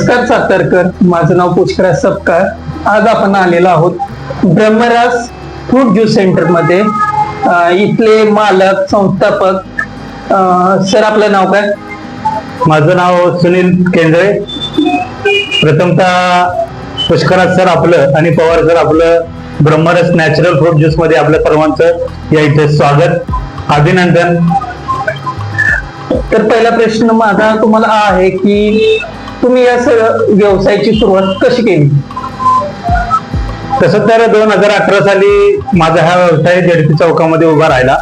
नमस्कार सातारकर. माझं नाव पुष्कराज सपकाळ. आज आपण आलेलो आहोत ब्रह्मराज फ्रूट ज्यूस सेंटरमध्ये. इथले मालक संस्थापक. सर आपलं नाव काय? माझं नाव सुनील केंद्रे. प्रथमतः पुष्कराज सर आपलं आणि पवार सर आपलं ब्रह्मरस नॅचरल फ्रूट ज्यूसमध्ये आपल्या सर्वांचं या इथे स्वागत अभिनंदन. तर पहिला प्रश्न माझा तुम्हाला आहे की तुम्ही या व्यवसायाची सुरुवात कशी केली? तसं तर दोन हजार अठरा साली माझा हा व्यवसाय जेडपी चौकामध्ये उभा राहिला.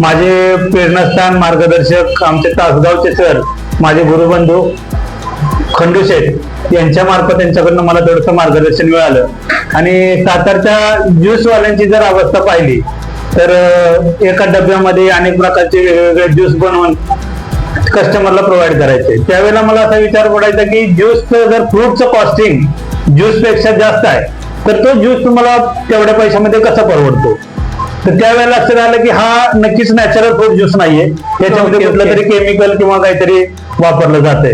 माझे प्रेरणास्थान मार्गदर्शक आमचे तासगावचे सर माझे गुरुबंधू खंडू शेठ यांच्या मार्फत त्यांच्याकडनं मला थोडंसं मार्गदर्शन मिळालं. आणि सातारच्या ज्यूस वाल्यांची जर अवस्था पाहिली तर एका डब्यामध्ये अनेक प्रकारचे वेगवेगळे ज्यूस बनवून कस्टमरला प्रोव्हाइड करायचे. त्यावेळेला मला असा विचार पडायचा की ज्यूसचं जर फ्रूटचं कॉस्टिंग ज्यूसपेक्षा जास्त आहे तर तो ज्यूस तुम्हाला तेवढ्या पैशामध्ये कसा परवडतो? तर त्यावेळेला लक्षात आलं की हा नक्कीच नॅचरल फ्रूट ज्यूस नाहीये. त्याच्यामध्ये कुठलं. तरी केमिकल किंवा काहीतरी वापरलं जातंय.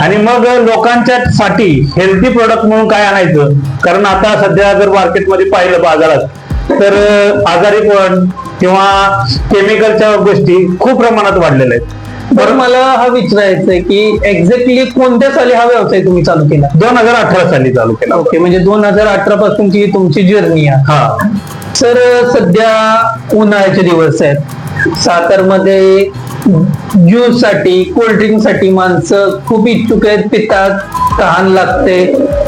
आणि मग लोकांच्या साठी हेल्थी प्रोडक्ट म्हणून काय आणायचं? कारण आता सध्या जर मार्केटमध्ये पाहिलं बाजारात तर अं, आजारीपण किंवा केमिकलच्या गोष्टी खूप प्रमाणात वाढलेल्या आहेत. बरं मला हा विचारायचं आहे की एक्झॅक्टली कोणत्या साली हा व्यवसाय तुम्ही चालू केला? दोन हजार अठरा साली चालू केला. ओके म्हणजे दोन हजार अठरा पासूनची तुमची जर्नी आहे. हा. सर सध्या उन्हाळ्याचे दिवस आहेत. सातारमध्ये ज्यूससाठी कोल्ड्रिंकसाठी माणसं खूप इच्छुक आहेत पितात तहान लागते.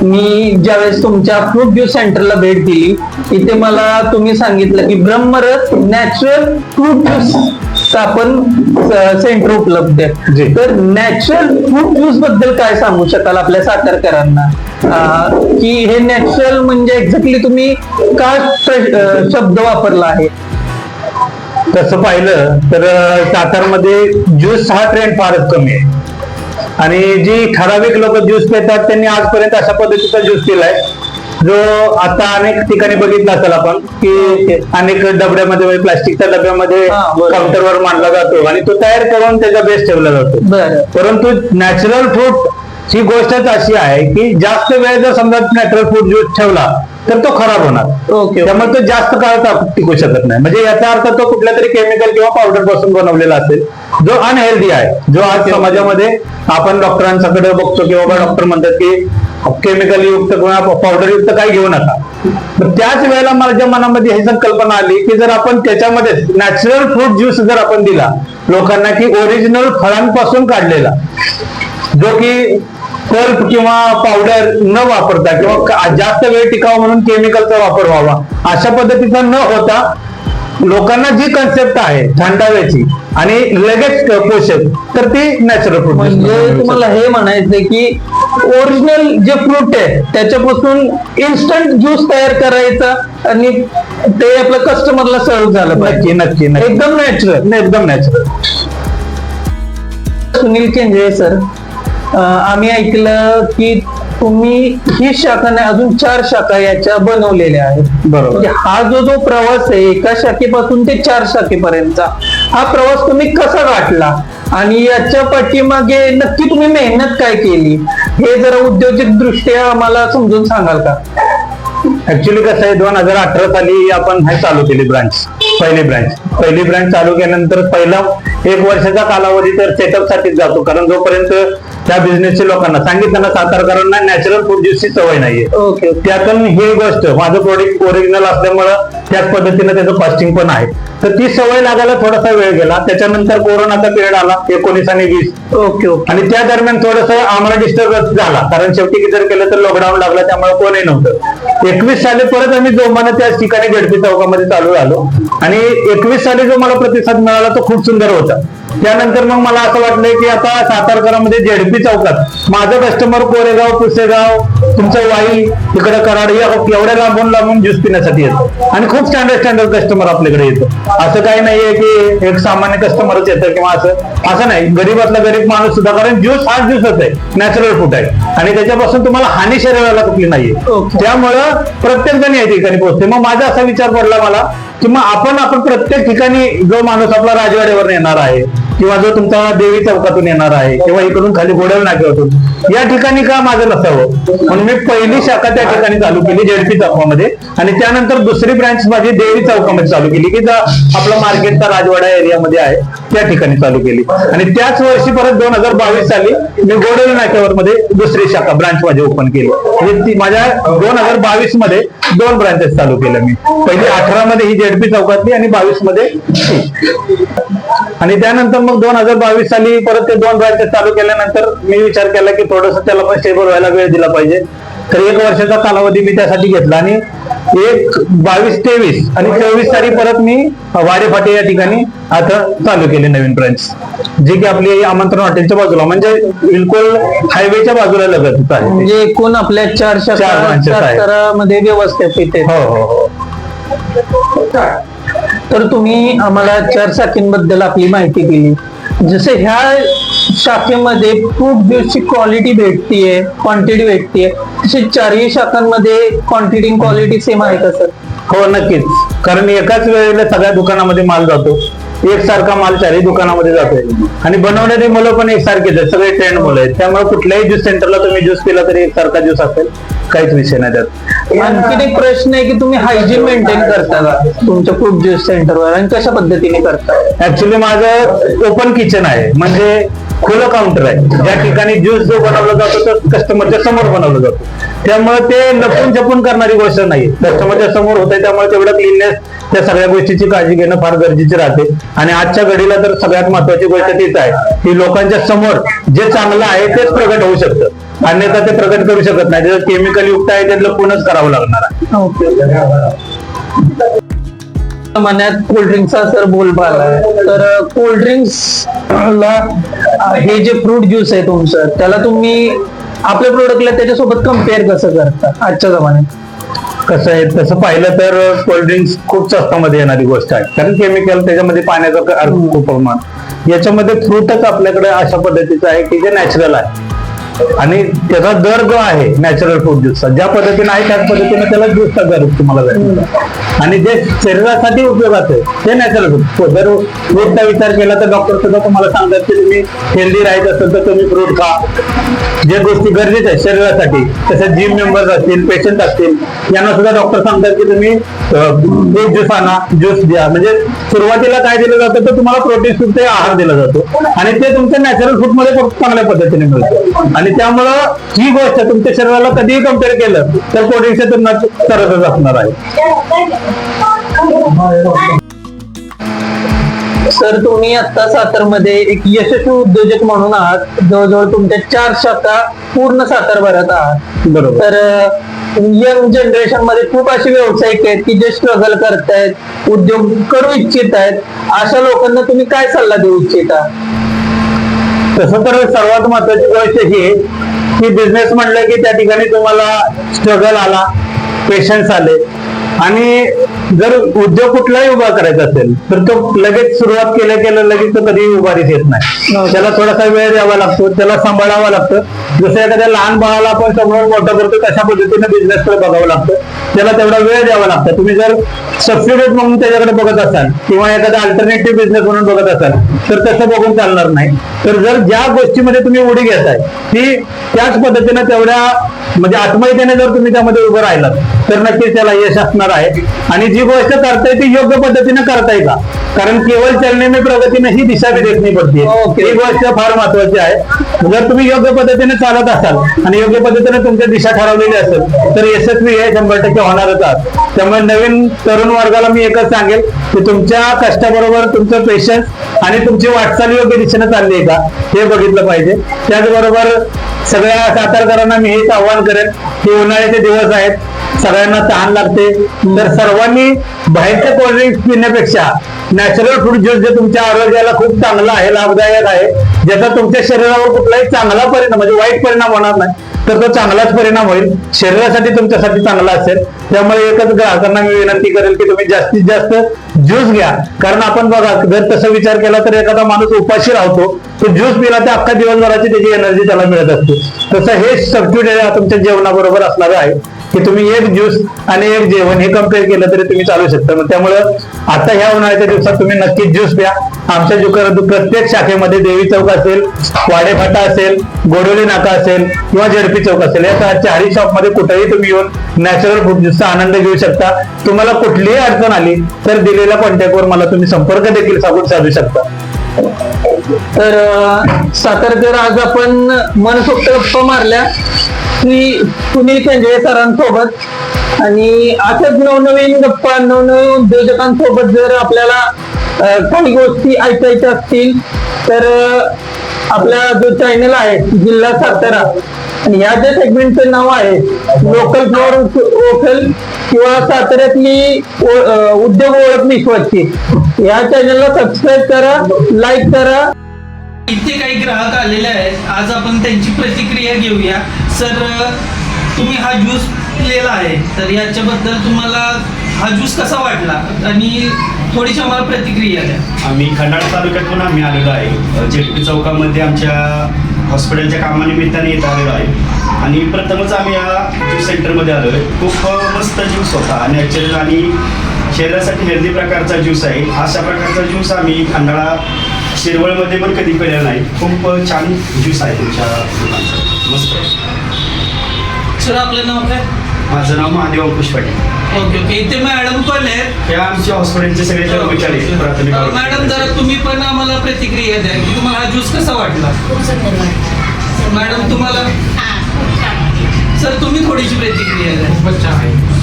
मी ज्यावेळेस तुमच्या फ्रूट ज्यूस सेंटरला भेट दिली इथे मला तुम्ही सांगितलं की ब्रह्मरस नॅचरल फ्रूट ज्यूस आपण सेंटर उपलब्ध आहे. तर नॅचरल फ्रूट ज्यूसबद्दल काय सांगू शकाल आपल्या सातारकरांना अं, की हे नॅचरल म्हणजे एक्झॅक्टली तुम्ही का शब्द वापरला आहे? तसं पाहिलं तर अं, सातारमध्ये ज्यूस हा ट्रेंड फारच कमी आहे. आणि जी ठराविक लोक ज्यूस पितात त्यांनी आजपर्यंत अशा पद्धतीचा ज्यूस पिलाय. जो आता अनेक ठिकाणी बघितला असेल आपण की अनेक डबड्यामध्ये म्हणजे प्लास्टिकच्या डब्यामध्ये. काउंटरवर मांडला जातो आणि तो तयार करून त्याचा बेस ठेवला जातो परंतु नॅचरल फ्रूट ही गोष्टच अशी आहे की जास्त वेळ जर समजा नॅचरल फ्रूट ज्यूस ठेवला तर तो खराब होणार. ओके त्यामुळे तो जास्त काळ टिकू शकत नाही. म्हणजे याचा अर्थ तो कुठल्या तरी केमिकल किंवा पावडरपासून बनवलेला असेल जो अनहेल्दी आहे. जो आज समाजामध्ये आपण डॉक्टरांच्याकडे बघतो किंवा डॉक्टर म्हणतात की केमिकल युक्त किंवा पावडर युक्त काही घेऊ नका. तर त्याच वेळेला माझ्या मनामध्ये ही संकल्पना आली की जर आपण त्याच्यामध्ये नॅचरल फ्रूट ज्यूस जर आपण दिला लोकांना की ओरिजिनल फळांपासून काढलेला जो की पल्प किंवा पावडर न वापरता किंवा का- जास्त वेळ टिकावा म्हणून केमिकलचा वापर व्हावा. अशा पद्धतीचा न होता लोकांना जी कन्सेप्ट आहे थंडाव्याची आणि लगेच पोषक तर ती नॅचरल म्हणजे तुम्हाला हे म्हणायचंय की ओरिजिनल जे फ्रूट आहे त्याच्यापासून इन्स्टंट ज्यूस तयार करायचा आणि ते आपलं कस्टमरला सर्व झालं पाहिजे. नक्की नक्की एकदम नॅचरल एकदम नॅचरल सुनील केंद्रे सर आम्ही ऐकलं की तुम्ही ही शाखा नाही अजून चार शाखा याच्या बनवलेल्या आहेत. बरोबर. म्हणजे हा जो जो प्रवास आहे एका शाखेपासून ते चार शाखेपर्यंतचा हा प्रवास तुम्ही कसा गाठला? आणि याच्या पाठीमागे नक्की तुम्ही मेहनत काय केली? हे जरा उद्योजक दृष्ट्या आम्हाला समजून सांगाल का? ऍक्च्युली कसं आहे दोन हजार अठरा साली आपण हे चालू केली ब्रांच पहिली ब्रांच पहिली ब्रांच चालू केल्यानंतर पहिला एक वर्षाचा कालावधी तर सेटअप साठीच जातो. कारण जोपर्यंत त्या बिझनेसच्या लोकांना. सांगितलं ना सातारकरांना नॅचरल फूड ज्यूसची सवय नाहीये. ओके त्यातून ही गोष्ट माझं प्रोडक्ट ओरिजिनल असल्यामुळं त्याच पद्धतीनं त्याचं कॉस्टिंग पण आहे. तर ती सवय लागायला थोडासा वेळ गेला. त्याच्यानंतर कोरोनाचा पिरियड आला एकोणीस आणि वीस. Okay okay. आणि त्या दरम्यान थोडस आम्हाला डिस्टर्बन्स झाला. कारण शेवटी जर केलं तर लॉकडाऊन लागला त्यामुळे कोणही नव्हतं. एकवीस साली परत आम्ही जोमानं त्याच ठिकाणी गडपी चौकामध्ये चालू झालो. आणि एकवीस साली जो मला प्रतिसाद मिळाला तो खूप सुंदर होता. त्यानंतर मग मला असं वाटलं की आता सातारकरामध्ये जेडपी चौकात माझं कस्टमर कोरेगाव पुसेगाव तुमचं वाई इकडे कराड एवढ्या लांबून लांबून ज्यूस पिण्यासाठी येतं. आणि खूप स्टँडर्ड स्टँडर्ड कस्टमर आपल्याकडे येतं. असं काही नाहीये की एक सामान्य कस्टमरच येतं किंवा असं असं नाही गरीबातला गरीब माणूस सुद्धा कारण ज्यूस हा ज्यूसच आहे नॅचरल फूड आहे. आणि त्याच्यापासून तुम्हाला हानी शरीराला कुठली नाहीये. त्यामुळं प्रत्येक जण या ठिकाणी पोहोचते. मग माझा असा विचार पडला मला की मग आपण आपण प्रत्येक ठिकाणी जो माणूस आपला राजवाड्यावर येणार आहे किंवा जो तुमचा देवी चौकातून येणार आहे किंवा इकडून खाली गोडल नाक्यावरून या ठिकाणी का माझं नसावं? म्हणून मी पहिली शाखा त्या ठिकाणी चालू केली जेडपी चौकामध्ये. आणि त्यानंतर दुसरी ब्रांच माझी देवी चौकामध्ये चालू केली की आपला आपलं मार्केटचा राजवाडा एरियामध्ये आहे त्या ठिकाणी चालू केली. आणि त्याच वर्षी परत दोन हजार बावीस साली मी घोडेल नाक्यावर मध्ये दुसरी शाखा ब्रांच माझी ओपन केली. म्हणजे ती माझ्या दोन हजार बावीसमध्ये दोन ब्रांचेस चालू केल्या मी. पहिली अठरा मध्ये ही जेडपी चौकातली आणि बावीसमध्ये आणि त्यानंतर मग दोन हजार बावीस साली परत ते दोन ब्रांचेस चालू केल्यानंतर मी विचार केला की थोडस त्याला पण स्टेबल व्हायला वेळ दिला पाहिजे. तर एक वर्षाचा कालावधी मी त्यासाठी घेतला आणि एक बावीस तेवीस आणि चोवीस साली परत मी वाडेफाटे या ठिकाणी आता चालू केली नवीन ब्रांच जी की आपली आमंत्रण हॉटेलच्या बाजूला म्हणजे बिलकुल हायवेच्या बाजूला लगत आहे. म्हणजे एकूण आपल्या चार चार. मध्ये व्यवस्थित हो हो हो. तर तुम्ही आम्हाला चार शाखेंबद्दल आपली माहिती दिली. जसे ह्या शाखेमध्ये फ्रूट ज्यूसची क्वालिटी भेटतीये क्वांटिटी भेटतीये. तसे चारही शाखांमध्ये क्वांटिटी क्वालिटी सेम आहे का सर हो नक्कीच. कारण एकाच वेळेला सगळ्या दुकानामध्ये माल जातो. एकसारखा माल चारही दुकानामध्ये जातोय. आणि बनवणारी मुलं पण एकसारखीच आहेत. सगळे ट्रेंड मुलं आहेत. त्यामुळे कुठल्याही ज्यूस सेंटरला तुम्ही ज्यूस पिला तरी एकसारखा ज्यूस असेल. काहीच विषय नाही त्यात. आणखीन एक प्रश्न आहे की तुम्ही हायजीन मेंटेन करता का? तुमच्या फ्रूट ज्यूस सेंटरवर आणि कशा पद्धतीने करता? ऍक्च्युली माझं ओपन किचन आहे. म्हणजे खुलं काउंटर आहे. ज्या ठिकाणी ज्यूस जो बनवला जातो तो कस्टमरच्या समोर बनवला जातो. त्यामुळे ते लपून छपून करणारी गोष्ट नाही कस्टमरच्या समोर होते त्यामुळे तेवढं क्लिननेस त्या सगळ्या गोष्टीची काळजी घेणं फार गरजेचे राहते. आणि आजच्या घडीला तर सगळ्यात महत्वाची गोष्ट तीच आहे की लोकांच्या समोर जे चांगलं आहे तेच प्रगट होऊ शकतं. अन्यथा ते प्रगट करू शकत नाही. जे केमिकल युक्त आहे ते लपूनच करावं लागणार आहे. मनात कोल्ड्रिंक्सचा सर बोलबाला आहे. तर कोल्ड्रिंक्स ला हे जे फ्रूट ज्यूस आहे तुमचं त्याला तुम्ही आपल्या प्रोडक्टला त्याच्यासोबत कंपेअर कसं करता आजच्या जमान्यात? कसं आहे तसं पाहिलं तर कोल्ड्रिंक्स खूप स्वस्तामध्ये येणारी गोष्ट आहे. कारण केमिकल त्याच्यामध्ये पाण्याचं खूप प्रमाण. याच्यामध्ये फ्रूटच आपल्याकडे अशा पद्धतीचं आहे की जे नॅचरल आहे. आणि त्याचा दर जो आहे नॅचरल फ्रूट ज्यूसचा ज्या पद्धतीने आहे त्याच पद्धतीने त्याला ज्यूसचा दर तुम्हाला आणि जे शरीरासाठी उपयोगाचं आहे ते नॅचरल फ्रूट जर फ्रूटचा विचार केला तर डॉक्टर सुद्धा तुम्हाला सांगतात की तुम्ही हेल्दी राहायचं असेल तर तुम्ही फ्रूट खा. जे गोष्टी गरजेच्या आहेत शरीरासाठी तसेच जिम मेंबर्स असतील पेशंट असतील यांना सुद्धा डॉक्टर सांगतात की तुम्ही फ्रूट ज्यूस आणा ज्यूस द्या. म्हणजे सुरुवातीला काय दिलं जातं तर तुम्हाला प्रोटीन सुद्धा आहार दिला जातो. आणि ते तुमच्या नॅचरल फूडमध्ये खूप चांगल्या पद्धतीने मिळतं. आणि त्यामुळं ही गोष्ट तुमच्या शरीराला कधीही कंपेअर केलं तर प्रोटीनच्या तुलनात तरतच असणार आहे. सर तुम्ही आता सातारमध्ये एक यशस्वी उद्योजक म्हणून आहात. जवळजवळ तुमच्या चार शाखा पूर्ण सातारभरात आहात. बरोबर. तर यंग जनरेशनमध्ये खूप असे व्यावसायिक आहेत की जे स्ट्रगल करतायत उद्योग करू इच्छित आहेत. अशा लोकांना तुम्ही काय सल्ला देऊ इच्छिता? तसं तर सर्वात महत्वाची गोष्ट ही आहे की बिझनेस म्हणलं की त्या ठिकाणी तुम्हाला स्ट्रगल आला पेशन्स आले. आणि जर उद्योग कुठलाही उभा करायचा असेल तर तो लगेच सुरुवात केल्या केल्या लगेच तो कधीही उभारीत येत नाही. त्याला थोडासा वेळ द्यावा लागतो त्याला सांभाळावा लागतं. जसं एखाद्या लहान बाळाला आपण समोर मोठं करतो तशा पद्धतीने बिझनेस कडे बघावं लागतं. त्याला तेवढा वेळ द्यावा लागतं. तुम्ही जर सबसिडेट म्हणून त्याच्याकडे बघत असाल किंवा एखादा अल्टरनेटिव्ह बिझनेस म्हणून बघत असाल तर तसं बघून चालणार नाही. तर जर ज्या गोष्टीमध्ये तुम्ही उडी घेताय ती त्याच पद्धतीने तेवढ्या म्हणजे आत्महत्येने जर तुम्ही त्यामध्ये उभं राहिलात तर नक्कीच त्याला यश असणार आहे. आणि जी गोष्ट करताय ती योग्य पद्धतीने करताय का? कारण केवळ चलने में प्रगतीने ही दिशा भी देखणी पडते. ही गोष्ट फार महत्वाची आहे. जर तुम्ही योग्य पद्धतीने चालत असाल आणि योग्य पद्धतीने तुमच्या दिशा ठरवलेली असेल तर यशस्वी हे शंभर टक्के होणारच आहात. त्यामुळे नवीन तरुण वर्गाला मी एकच सांगेल की तुमच्या कष्टाबरोबर तुमचं पेशन्स आणि तुमची वाटचाल योग्य दिशेने चालली आहे का हे बघितलं पाहिजे. त्याचबरोबर सगळ्या सातारकरांना मी हेच आव्हान करेन की उन्हाळ्याचे दिवस आहेत सगळ्यांना तहान लागते. तर सर्वांनी बाहेरचे कोल्ड्रिंक्स पिण्यापेक्षा नॅचरल फ्रूट ज्यूस जे तुमच्या आरोग्याला खूप चांगलं आहे लाभदायक आहे ज्याचा तुमच्या शरीरावर कुठलाही चांगला परिणाम म्हणजे वाईट परिणाम होणार नाही तर तो चांगलाच परिणाम होईल. शरीरासाठी तुमच्यासाठी चांगला असेल. त्यामुळे एकच ग्राहकांना मी विनंती करेल की तुम्ही जास्तीत जास्त ज्यूस घ्या. कारण आपण बघा जर तसा विचार केला तर एखादा माणूस उपाशी राहतो तो ज्यूस पिला तर अख्खा दिवसभराची त्याची एनर्जी त्याला मिळत असते. तसं हे सबस्टिट्यूट तुमच्या जेवणाबरोबर असणार आहे. की तुम्ही एक ज्यूस आणि एक जेवण हे कंपेअर केलं तरी तुम्ही चालू शकता. मग त्यामुळं आता ह्या उन्हाळ्याच्या दिवसात तुम्ही नक्कीच ज्यूस प्या. आमच्या दुकानात प्रत्येक शाखेमध्ये देवी चौक असेल वाडेफाटा असेल गोडोली नाका असेल किंवा झेडपी चौक असेल. या चारही शॉपमध्ये कुठेही तुम्ही येऊन नॅचरल फ्रूट ज्यूसचा आनंद घेऊ शकता. तुम्हाला कुठलीही अडचण आली तर दिलेल्या कॉन्टॅक्टवर मला तुम्ही संपर्क देखील साधू साधू शकता. तर अं, सातारकर आज आपण मनसोक्त गप्पा मारल्या श्री सुनील संजय सरांसोबत आणि असंच नवनवीन गप्पा नवनवीन उद्योजकांसोबत जर आपल्याला काही गोष्टी ऐकायच्या असतील तर आपला जो चॅनल आहे जिल्हा सातारा आणि ह्या ज्या सेगमेंटचं नाव आहे लोकल फॉर वोकल किंवा साताऱ्यातली उद्योग ओळख निश्वाची या चॅनलला सबस्क्राईब करा लाईक करा इथे काही ग्राहक आलेले आहेत. आज आपण त्यांची प्रतिक्रिया घेऊया. सर तुम्ही हा ज्यूस पिलेला आहे. तर याच्याबद्दल तुम्हाला हा ज्यूस कसा वाटला? आणि थोडीशी आम्हाला प्रतिक्रिया द्या. आम्ही खंडाळा तालुक्यातून आम्ही आलेलो आहे. जेपी चौकामध्ये आमच्या हॉस्पिटलच्या कामानिमित्ताने येत आलेलो आहे. आणि प्रथमच आम्ही या ज्यूस सेंटरमध्ये आलो आहे. खूप मस्त ज्यूस होता. नॅचरल आणि शरीरासाठी हेल्दी प्रकारचा ज्यूस आहे. अशा प्रकारचा ज्यूस आम्ही खंडाळा शिरवळमध्ये पण कधी पिलेला नाही. खूप छान ज्यूस आहे तुमच्या दुकानचा. मस्त. सर आपलं नाव काय? माझं नाव महादेव अंकुश पाटील. Okay okay. इथे मॅडम पण आहेत. हे आमचे हॉस्पिटलचे सगळे कर्मचारी आहेत, प्राथमिक अ, मॅडम जरा तुम्ही पण आम्हाला प्रतिक्रिया द्या की तुम्हाला हा ज्यूस कसा वाटला? खूप सुंदर वाटलं. मॅडम तुम्हाला? हा खूप छान वाटलं. सर तुम्ही थोडीशी प्रतिक्रिया द्या. खूपच छान आहे.